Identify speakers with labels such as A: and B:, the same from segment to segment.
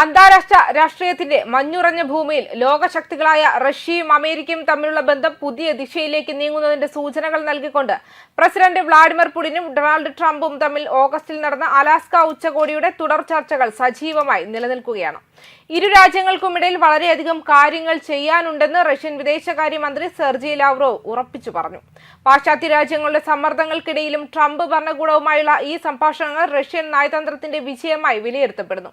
A: അന്താരാഷ്ട്ര രാഷ്ട്രീയത്തിന്റെ മഞ്ഞുറഞ്ഞ ഭൂമിയിൽ ലോകശക്തികളായ റഷ്യയും അമേരിക്കയും തമ്മിലുള്ള ബന്ധം പുതിയ ദിശയിലേക്ക് നീങ്ങുന്നതിന്റെ സൂചനകൾ നൽകിക്കൊണ്ട് പ്രസിഡന്റ് വ്ളാഡിമിർ പുടിനും ഡൊണാൾഡ് ട്രംപും തമ്മിൽ ഓഗസ്റ്റിൽ നടന്ന അലാസ്ക ഉച്ചകോടിയുടെ തുടർ ചർച്ചകൾ സജീവമായി നിലനിൽക്കുകയാണ്. ഇരു രാജ്യങ്ങൾക്കുമിടയിൽ വളരെയധികം കാര്യങ്ങൾ ചെയ്യാനുണ്ടെന്ന് റഷ്യൻ വിദേശകാര്യമന്ത്രി സെർജി ലാവ്റോവ് ഉറപ്പിച്ചു പറഞ്ഞു. പാശ്ചാത്യ രാജ്യങ്ങളുടെ സമ്മർദ്ദങ്ങൾക്കിടയിലും ട്രംപ് ഭരണകൂടവുമായുള്ള ഈ സംഭാഷണങ്ങൾ റഷ്യൻ നയതന്ത്രത്തിന്റെ വിജയമായി വിലയിരുത്തപ്പെടുന്നു.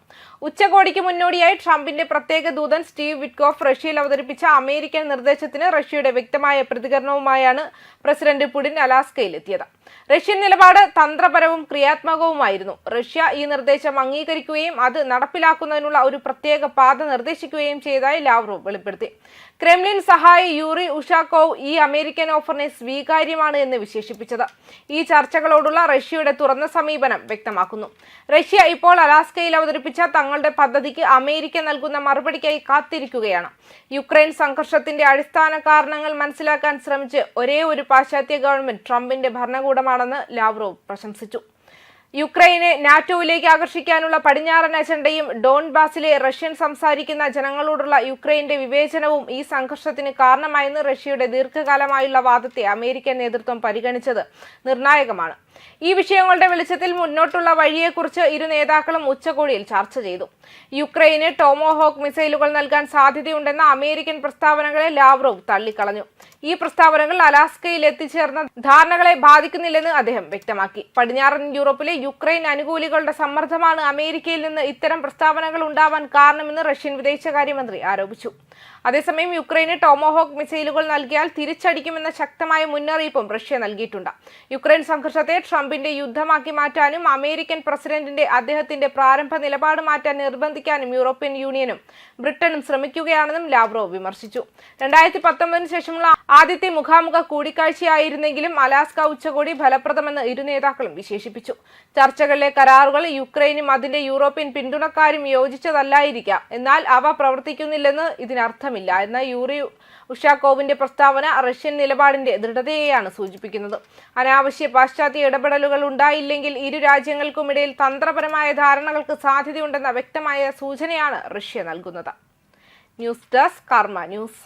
A: ഉച്ചകോടിക്ക് മുന്നോടിയായി ട്രംപിന്റെ പ്രത്യേക ദൂതൻ സ്റ്റീവ് വിറ്റ്കോഫ് റഷ്യയിൽ അവതരിപ്പിച്ച അമേരിക്കൻ നിർദ്ദേശത്തിന് റഷ്യയുടെ വ്യക്തമായ പ്രതികരണവുമായാണ് പ്രസിഡന്റ് പുടിൻ അലാസ്കയിലെത്തിയത്. റഷ്യൻ നിലപാട് തന്ത്രപരവും ക്രിയാത്മകവുമായിരുന്നു. റഷ്യ ഈ നിർദ്ദേശം അംഗീകരിക്കുകയും അത് നടപ്പിലാക്കുന്നതിനുള്ള ഒരു പ്രത്യേക പാത നിർദ്ദേശിക്കുകയും ചെയ്തതായി ലാവ്റോവ് വെളിപ്പെടുത്തി. ക്രെംലിൻ സഹായി യൂറി ഉഷാക്കോവ് ഈ അമേരിക്കൻ ഓഫറിനെ സ്വീകാര്യമാണ് എന്ന് വിശേഷിപ്പിച്ചത്. ഈ ചർച്ചകളോടുള്ള റഷ്യയുടെ തുറന്ന സമീപനം വ്യക്തമാക്കുന്നു. റഷ്യ ഇപ്പോൾ അലാസ്കയിൽ അവതരിപ്പിച്ച തങ്ങളുടെ പദ്ധതിക്ക് അമേരിക്ക നൽകുന്ന മറുപടിക്കായി കാത്തിരിക്കുകയാണ്. യുക്രൈൻ സംഘർഷത്തിന്റെ അടിസ്ഥാന കാരണങ്ങൾ മനസ്സിലാക്കാൻ ശ്രമിച്ച് ഒരേ ഒരു പാശ്ചാത്യ ഗവൺമെന്റ് ട്രംപിന്റെ ഭരണകൂടമാണെന്ന് ലാവ്റോവ് പ്രശംസിച്ചു. യുക്രൈനെ നാറ്റോയിലേക്ക് ആകർഷിക്കാനുള്ള പടിഞ്ഞാറൻ അജണ്ടയും ഡോൺബാസിലെ റഷ്യൻ സംസാരിക്കുന്ന ജനങ്ങളോടുള്ള യുക്രൈന്റെ വിവേചനവും ഈ സംഘർഷത്തിന് കാരണമായെന്ന് റഷ്യയുടെ ദീർഘകാലമായുള്ള വാദത്തെ അമേരിക്കൻ നേതൃത്വം പരിഗണിച്ചത് നിർണായകമാണ്. ഈ വിഷയങ്ങളുടെ വെളിച്ചത്തിൽ മുന്നോട്ടുള്ള വഴിയെക്കുറിച്ച് ഇരു നേതാക്കളും ഉച്ചകോടിയിൽ ചർച്ച ചെയ്തു. യുക്രൈന് ടോമോഹോക്ക് മിസൈലുകൾ നൽകാൻ സാധ്യതയുണ്ടെന്ന അമേരിക്കൻ പ്രസ്താവനകളെ ലാവ്റോവ് തള്ളിക്കളഞ്ഞു. ഈ പ്രസ്താവനകൾ അലാസ്കയിൽ എത്തിച്ചേർന്ന ധാരണകളെ ബാധിക്കുന്നില്ലെന്ന് അദ്ദേഹം വ്യക്തമാക്കി. പടിഞ്ഞാറൻ യൂറോപ്പിലെ യുക്രൈൻ അനുകൂലികളുടെ സമ്മർദ്ദമാണ് അമേരിക്കയിൽ നിന്ന് ഇത്തരം പ്രസ്താവനകൾ ഉണ്ടാവാൻ കാരണമെന്ന് റഷ്യൻ വിദേശകാര്യമന്ത്രി ആരോപിച്ചു. അതേസമയം യുക്രൈന് ടോമോഹോക്ക് മിസൈലുകൾ നൽകിയാൽ തിരിച്ചടിക്കുമെന്ന ശക്തമായ മുന്നറിയിപ്പും റഷ്യ നൽകിയിട്ടുണ്ട്. യുക്രൈൻ സംഘർഷത്തെ ട്രംപിന്റെ യുദ്ധമാക്കി മാറ്റാനും അമേരിക്കൻ പ്രസിഡന്റിന്റെ അദ്ദേഹത്തിന്റെ പ്രാരംഭ നിലപാട് മാറ്റാൻ നിർബന്ധിക്കാനും യൂറോപ്യൻ യൂണിയനും ബ്രിട്ടനും ശ്രമിക്കുകയാണെന്നും ലാവ്റോ വിമർശിച്ചു. രണ്ടായിരത്തി പത്തൊമ്പതിന് ശേഷമുള്ള ആദ്യത്തെ മുഖാമുഖ കൂടിക്കാഴ്ചയായിരുന്നെങ്കിലും അലാസ്ക ഉച്ചകോടി ഫലപ്രദമെന്ന് ഇരു നേതാക്കളും വിശേഷിപ്പിച്ചു. ചർച്ചകളിലെ കരാറുകൾ യുക്രൈനും അതിന്റെ യൂറോപ്യൻ പിന്തുണക്കാരും യോജിച്ചതല്ലായിരിക്കാം. എന്നാൽ അവ പ്രവർത്തിക്കുന്നില്ലെന്ന് ഇതിനർത്ഥമില്ല എന്ന യൂറി ഉഷാക്കോവിന്റെ പ്രസ്താവന റഷ്യൻ നിലപാടിന്റെ ദൃഢതയെയാണ് സൂചിപ്പിക്കുന്നത്. അനാവശ്യ പാശ്ചാത്യ ഇടപെടലുകൾ ഉണ്ടായില്ലെങ്കിൽ ഇരു രാജ്യങ്ങൾക്കുമിടയിൽ തന്ത്രപരമായ ധാരണകൾക്ക് സാധ്യതയുണ്ടെന്ന വ്യക്തമായ സൂചനയാണ് റഷ്യ നൽകുന്നത്. News desk Karma news.